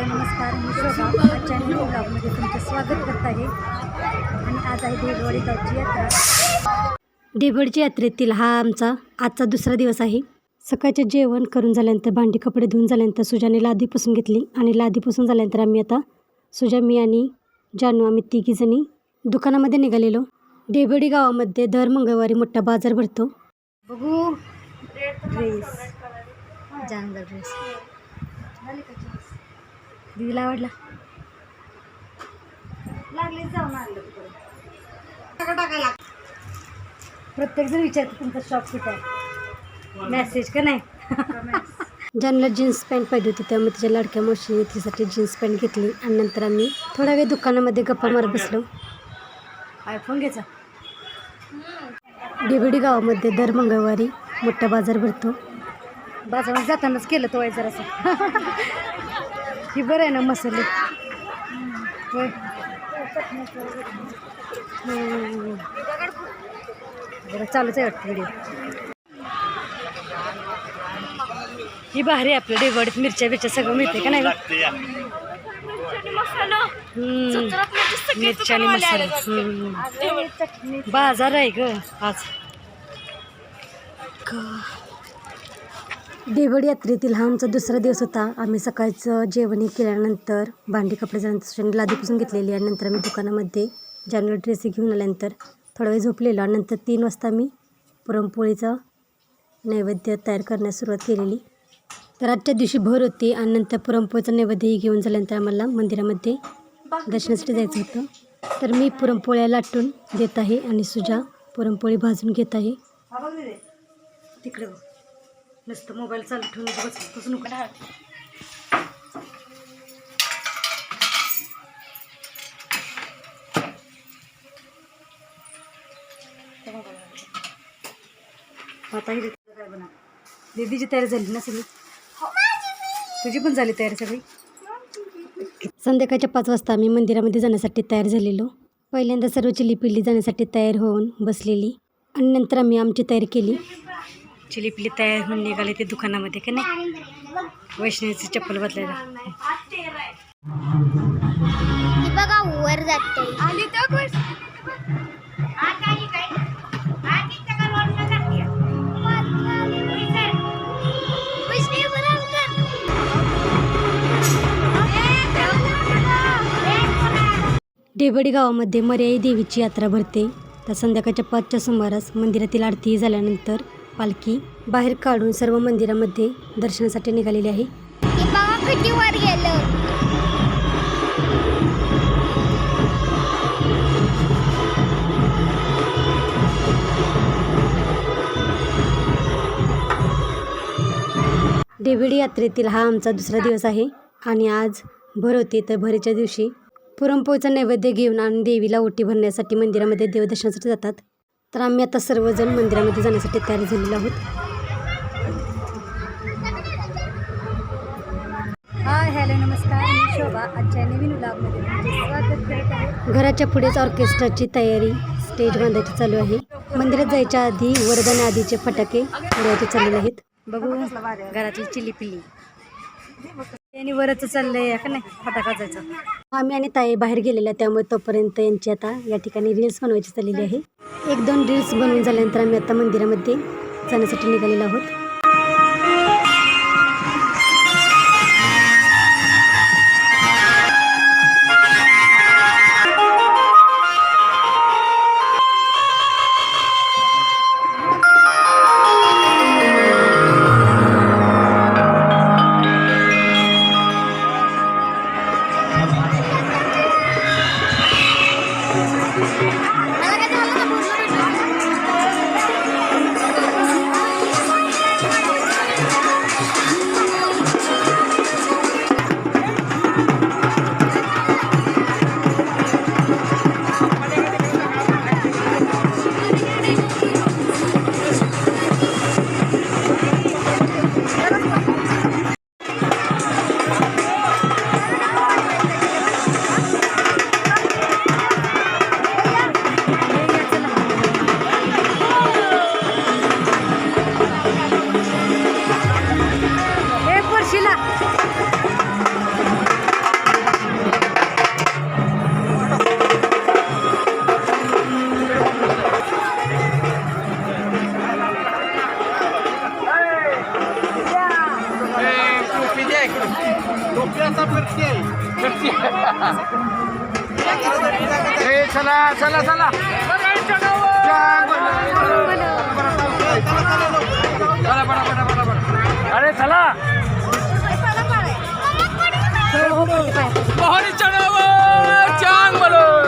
Hello नमस्कार मी शोभा. New ब्लॉगमध्ये तुमचं स्वागत करत आहे. आणि आज आहे देववाडी गावची यात्रा. देवडच्या यात्रेतील हा आमचा आजचा दुसरा दिवस आहे. सकाळचे जेवण करून झाल्यानंतर भांडी कपडे धुवून झाल्यानंतर सुजाने लादी पुसून घेतली. आणि लादी पुसून झाल्यानंतर आम्ही आता सुजा मी आणि जानू आम्ही तिघीजणी दुकानामध्ये निघालेलो. देवडी गावामध्ये दर मंगळवारी मोठा बाजार भरतो. बघू. ड्रेस जानगर ड्रेस दिदीला आवडला. लागले जाऊन आणलं प्रत्येक जण विचारतो तुमचा शॉप कुठं आहे? मेसेज का नाही? ज्यांना जीन्स पॅन्ट पाहिजे होती त्यामुळे तिच्या लाडक्या मावशीने तिच्यासाठी जीन्स पॅन्ट घेतली. आणि नंतर आम्ही थोडा वेळ दुकानामध्ये गप्पा मारत बसलो. आयफोन घ्यायचा? डेबिडी गावामध्ये दर मंगळवारी मोठा बाजार भरतो. बाजारात जातानाच केलं तो जरासं. ही बरं आहे ना मसाले. बरं चालूच आहे वाटतं व्हिडिओ ही भारी आपल्या डेवडीत मिरच्या बिरच्या सगळं मिळते का नाही. मिरच्या आणि मसाले. बाजार आहे ग आज. देवड यात्रेतील हा आमचा दुसरा दिवस होता. आम्ही सकाळचं जेवण केल्यानंतर भांडी कपडे झाल्यानंतर लादी पुसून घेतलेली आणि नंतर आम्ही दुकानामध्ये जानेवारी ड्रेस घेऊन आल्यानंतर थोडा वेळ झोपलेलो आणि नंतर तीन वाजता मी पुरणपोळीचा नैवेद्य तयार करण्यास सुरुवात केलेली. तर आजच्या दिवशी भर होती आणि नंतर पुरणपोळीचा नैवेद्यही घेऊन झाल्यानंतर आम्हाला मंदिरामध्ये दर्शनासाठी जायचं होतं. तर मी पुरणपोळ्या लाटून देत आहे आणि सुजा पुरणपोळी भाजून घेत आहे. तिकडे नुसतं मोबाईल चालू ठेवून बस बसू नका आता ही काय दीदीची तयारी झाली ना सगळी? तुझी पण झाली तयारी सगळी? संध्याकाळच्या पाच वाजता आम्ही मंदिरामध्ये जाण्यासाठी तयार झालेलो. पहिल्यांदा सर्व चिलीपिल्ली जाण्यासाठी तयार होऊन बसलेली. आणि नंतर आम्ही आमची तयारी केली. चिलीपिली तयार होऊन निघाले ते दुकानामध्ये का नाही? वैष्णवीची चप्पल बदलायला. ती बघा वर जाते आली गावामध्ये मर्याई देवीची यात्रा भरते. तर संध्याकाळच्या पाचच्या सुमारास मंदिरातील आरती झाल्यानंतर पालखी बाहेर काढून सर्व मंदिरामध्ये दर्शनासाठी निघालेली आहे. डेविडी यात्रेतील हा आमचा दुसरा दिवस आहे आणि आज भर होती तर भरीच्या दिवशी पुरणपोळीचा नैवेद्य घेऊन आणि देवीला ओटी भरण्यासाठी मंदिरामध्ये देवदर्शनासाठी जातात. तर आम्ही आता सर्वजण मंदिरामध्ये जाण्यासाठी तयार झालेलो आहोत. हाय हॅलो नमस्कार. मी शोभा. आजच्या नवीन ब्लॉगमध्ये तुमचे स्वागत करत आहे. घराच्या पुढेच ऑर्केस्ट्राची तयारी स्टेज बांधायची चालू आहे. मंदिरात जायच्या आधी वरदान आधीचे फटाके उडवायचे चाललेले आहेत. बघू घरातली चिली पिल्ली आणि वरच चाललंय का नाही? फटाका जायचा. आम्ही आणि ताई बाहेर गेलेल्या त्यामुळे तोपर्यंत यांची आता या ठिकाणी रील्स बनवायची चाललेली आहे. एक दोन रील्स बनवून झाल्यानंतर आम्ही आता मंदिरामध्ये जाण्यासाठी निघालेलो आहोत. Perfect. Confianza Pertiel. Pertiel. Eh, chala, chala, chala. আরে চালা বহরি চড়াবো চাং বলো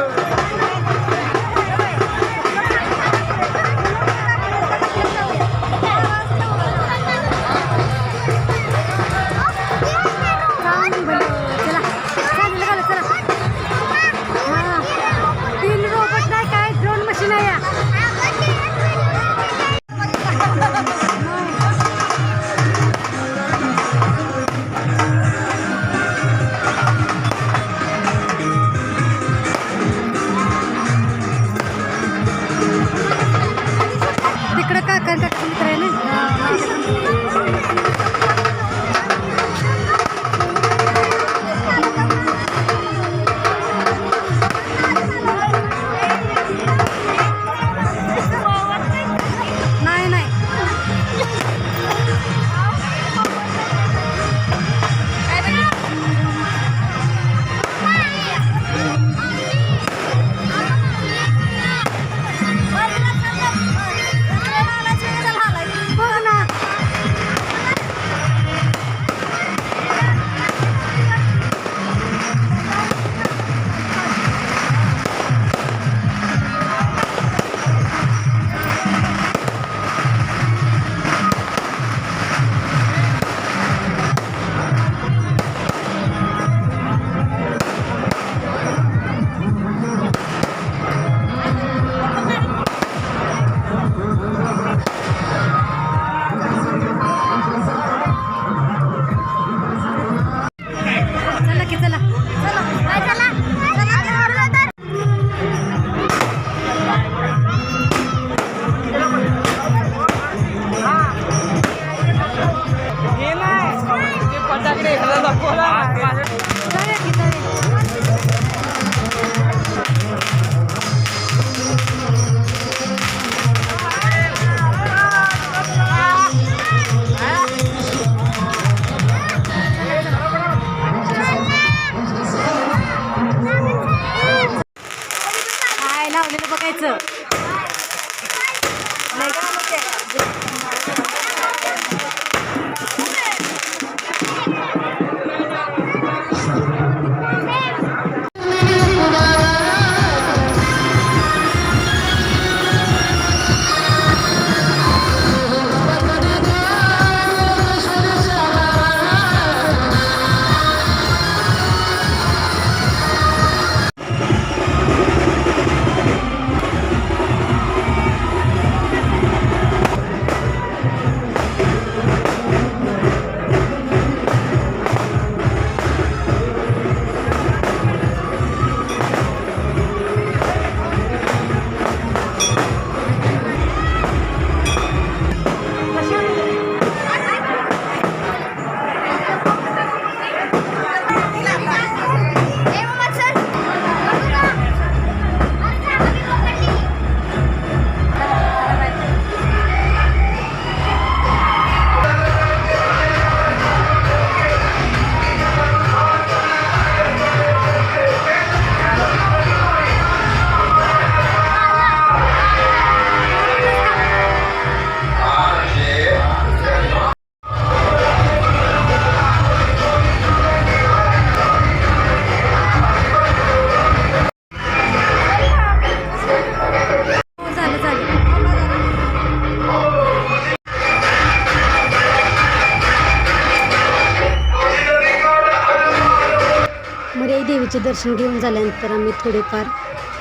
दर्शन घेऊन झाल्यानंतर आम्ही थोडेफार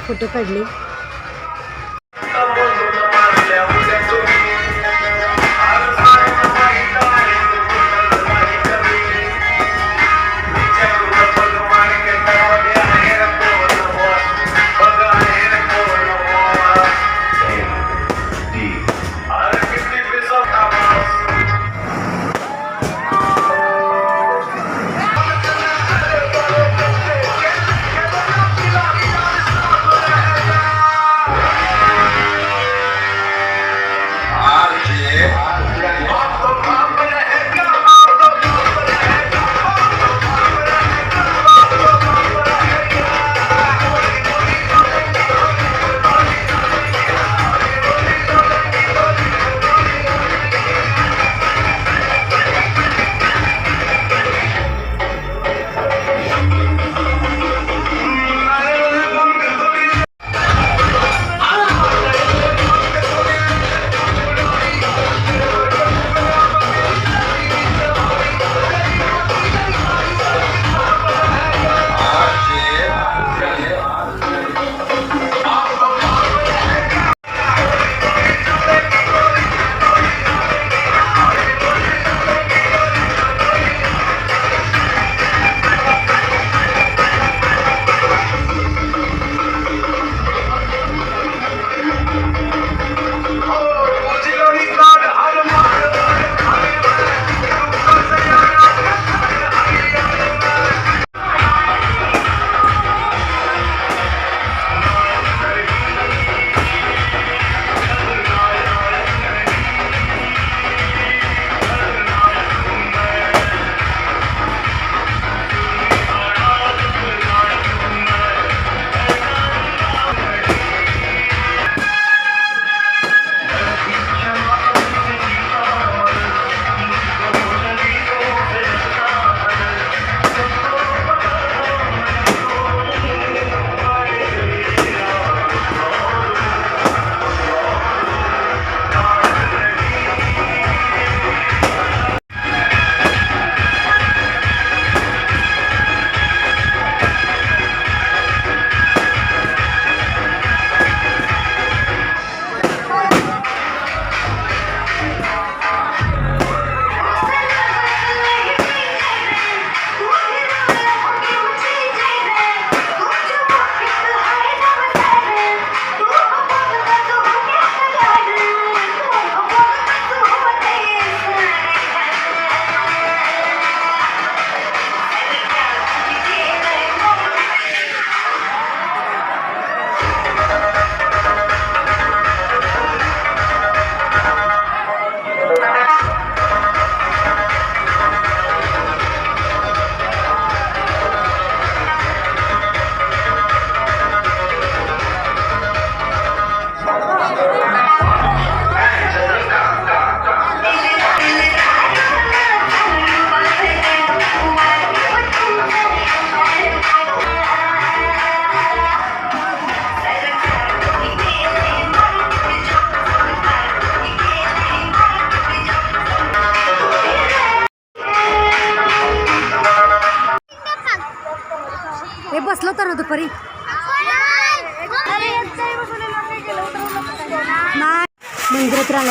फोटो काढले.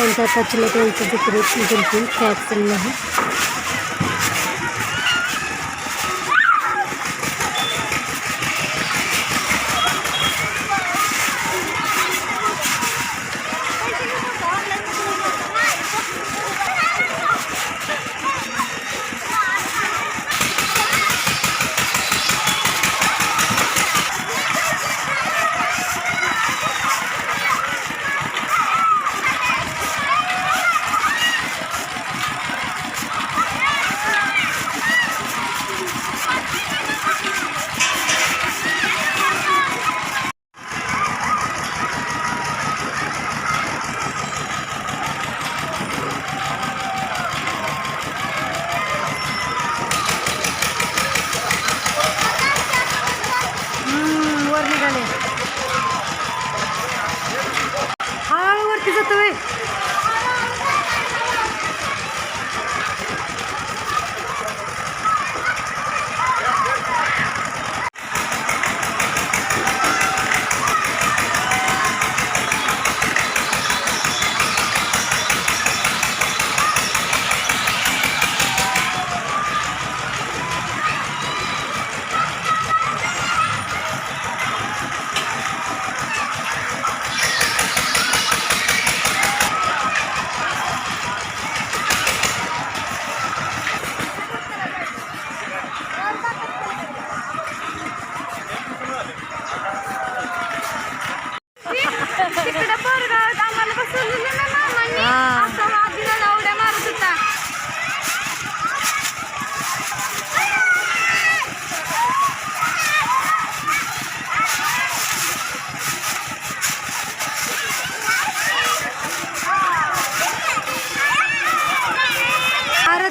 मंदिरात राहिल्यानंतर आता चुलत यांचं दुपारी जंतून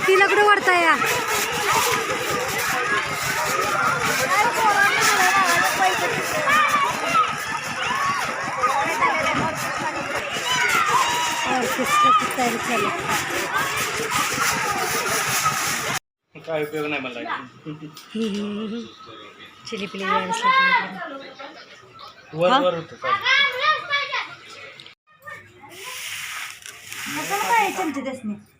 अरे तिला कुठे वाढताय या काय उपयोग नाही मला चिली पिली? वर वर होतं चालू. आमरस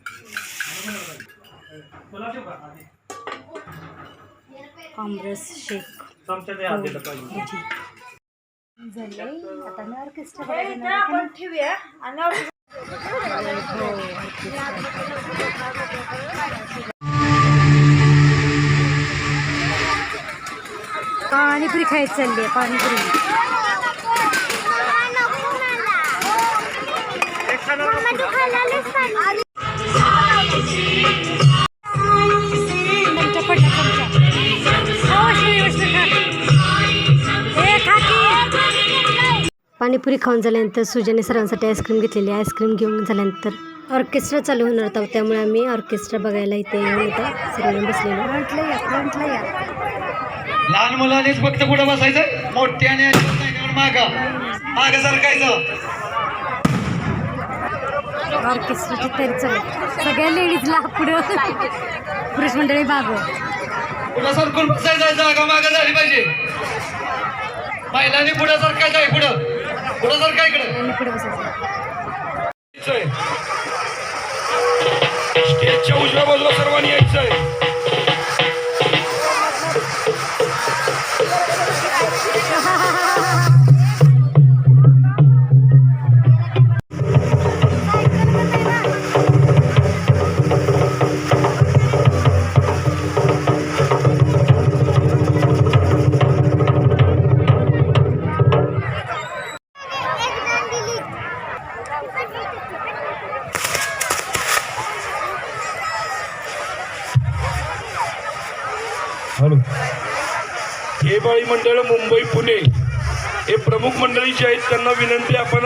हात दिलं पाहिजे. झाले. आता मी ऑर्केस्ट्रा बघायला पाणीपुरी खायची चालली आहे पाणीपुरी? पाणीपुरी खाऊन झाल्यानंतर सुजाने सरांसाठी आईस्क्रीम घेतलेली. आईस्क्रीम घेऊन झाल्यानंतर ऑर्केस्ट्रा चालू होणार होता. त्यामुळे आम्ही ऑर्केस्ट्रा बघायला इथे येऊन होता सर्वांनी बसलेलो. फ्रंटला या फ्रंटला या. लहान मुलांनीच फक्त कुठं बसायचं. मोठ्याने मागा. माग सरकायचं. ऑर्केस्ट्राची तयारी चालू. सगळ्या लेडीजला पुढं पुरुष मंडळी मागं. पुढं सरकून बसायचं जागा माग झाली पाहिजे. महिलांनी पुढं सरकायचं आहे पुढं. पुढं सरका इकडं. पुढे बसायचं. त्यांना विनंती आपण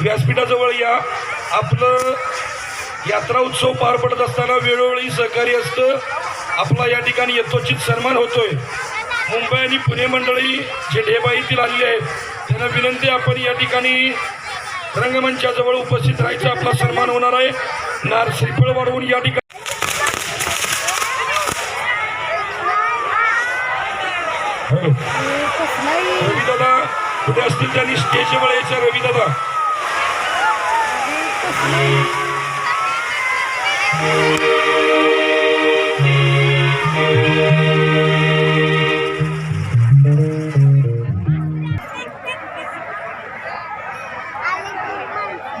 व्यासपीठाजवळ या. आपलं यात्रा उत्सव पार पडत असताना वेळोवेळी सहकार्य असतं. आपला या ठिकाणी यथोचित सन्मान होतोय. मुंबई आणि पुणे मंडळी जे ढेबा येथील आलेले आहेत त्यांना विनंती आपण या ठिकाणी रंगमंचाजवळ उपस्थित राहायचं आपला सन्मान होणार आहे. नार श्रीफळ वाढवून या ठिकाणी रविदादा कुठे असतील त्यांनी स्टेजवर यायचं रविदादा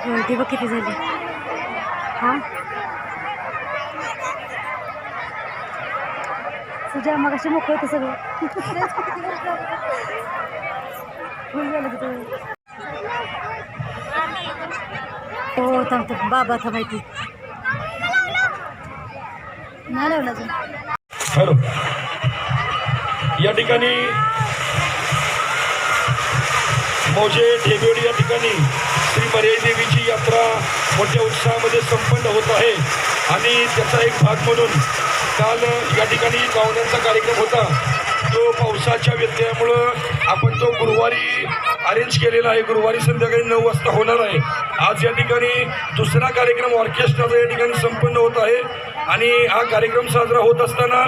गर्दी बघ किती झाली. हा? तुझ्या मग अशी मोकळं होतं सगळं. हो थांबतो बाबा थांबायची हॅलो. या ठिकाणी मोजे ढेबेवडी या ठिकाणी श्री मर्याई देवीची यात्रा मोठ्या उत्साहामध्ये संपन्न होत आहे. आणि त्याचा एक भाग म्हणून काल या ठिकाणी पाहुण्यांचा कार्यक्रम होता. तो पावसाच्या व्यत्ययामुळं आपण तो गुरुवारी अरेंज केलेला आहे. गुरुवारी संध्याकाळी नऊ वाजता होणार आहे. आज या ठिकाणी दुसरा कार्यक्रम ऑर्केस्ट्राचा या ठिकाणी संपन्न होत आहे. आणि हा कार्यक्रम साजरा होत असताना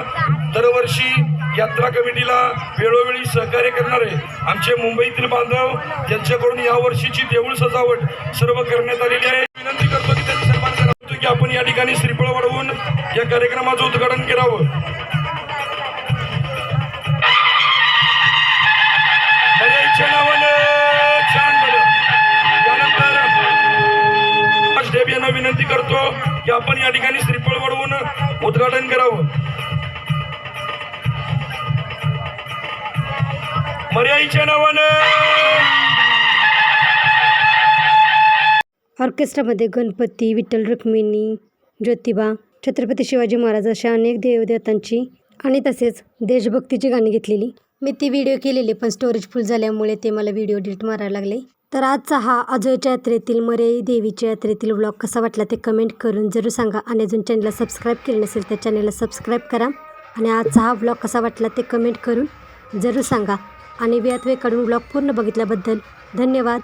दरवर्षी यात्रा कमिटीला वेळोवेळी सहकार्य करणारे आमचे मुंबईतील बांधव ज्यांच्याकडून यावर्षीची देऊळ सजावट सर्व करण्यात आलेली आहे. विनंती करतो की त्यांनी सर्वांना की आपण या ठिकाणी श्रीफळ वाढवून या कार्यक्रमाचं उद्घाटन करावं. यांना विनंती करतो की आपण या ठिकाणी श्रीफळ वाढवून उद्घाटन करावं. मर्याईच्या नावानं ऑर्केस्ट्रामध्ये गणपती विठ्ठल रुक्मिणी ज्योतिबा छत्रपती शिवाजी महाराज अशा अनेक देवदेवतांची आणि तसेच देशभक्तीची गाणी घेतलेली. मी ती व्हिडिओ केलेली पण स्टोरेज फुल झाल्यामुळे ते मला व्हिडिओ डिलीट मारायला लागले. तर आजचा हा अजयच्या यात्रेतील मरई देवीच्या यात्रेतील व्लॉग कसा वाटला ते कमेंट करून जरूर सांगा आणि अजून चॅनलला सबस्क्राईब केले नसेल तर चॅनलला सबस्क्राईब करा. आणि आजचा हा व्लॉग कसा वाटला ते कमेंट करून जरूर सांगा. आणि व्यात व्लॉग पूर्ण बघितल्याबद्दल धन्यवाद.